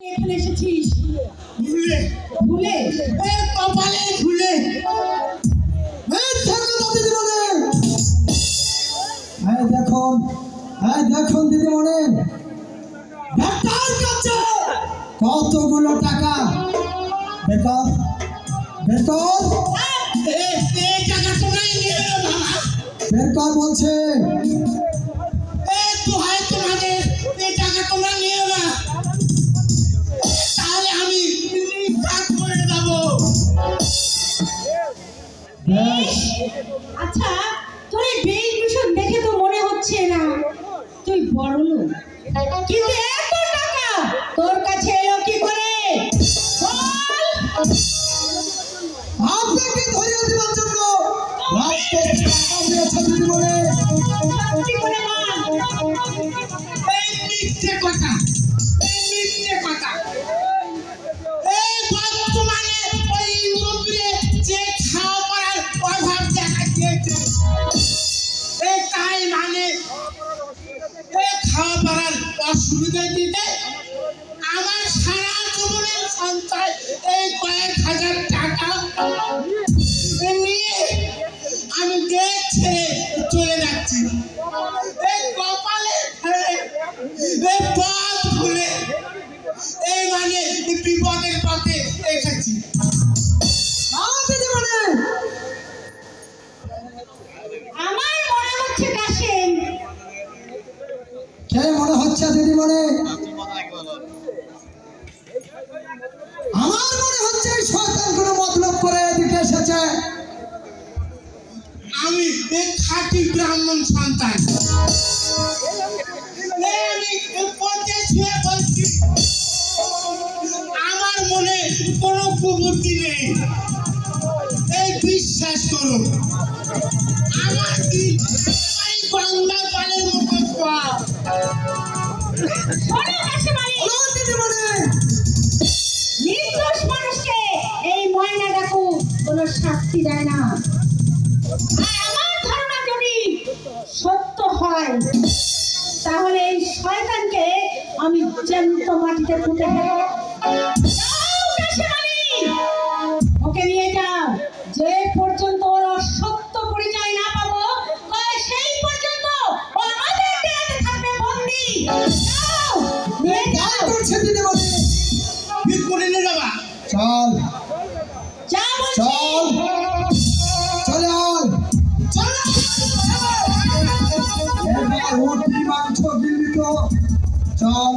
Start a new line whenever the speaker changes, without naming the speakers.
এখানে এসেছিস
ভুলে।
ভুলে।
এ কপালে ভুলে।
এই দেখুন এই দেখুন দিদিমণি
ডাক্তার কাছে।
কতগুলো টাকা? বেতন? বেতন? কর বলছে।
এ তোমাদের। এই টাকা তোমরা নিয়ে
বেশ
আচ্ছা তোর এই বেশভূষণ দেখে তো মনে হচ্ছে না। তুই বড় লোক। কিন্তু এত টাকা তোর কাছে এলো কি করে।
আপনাকে দেওয়ার জন্য টাকা
অসুবিধা দিতে আমার সারা জীবনের সঞ্চয় এই কয়েক হাজার টাকা নিয়ে আমি দেশ ছেড়ে চলে যাচ্ছি। এই কপালে এই পথ ভুলে এই মানে বিপদের পথে এসেছি।
আমার মনে হচ্ছে কাশেম।
এই
খাঁটি ব্রাহ্মণ সন্তান। আমার মনে কোনো কুবুদ্ধি নেই। এই বিশ্বাস করুন আমার মতো
নির্দোষ মানুষকে এই ময়না ডাকু কোনো শাস্তি দেয় না। সত্য হয়। তাহলে এই শয়তানকে আমি জ্যান্ত মাটিতে পুঁতে ফেলব। ওকে নিয়ে যাও। যে পর্যন্ত ওর সত্য পরিচয় না পাবো সেই পর্যন্ত ও আমাদের থাকবে বন্দি। নিয়ে যাও।
দিদিমণি
ঠিক করে নিয়ে যাবা।
চল। মুরগি মাংস দিল্লি চল। চল।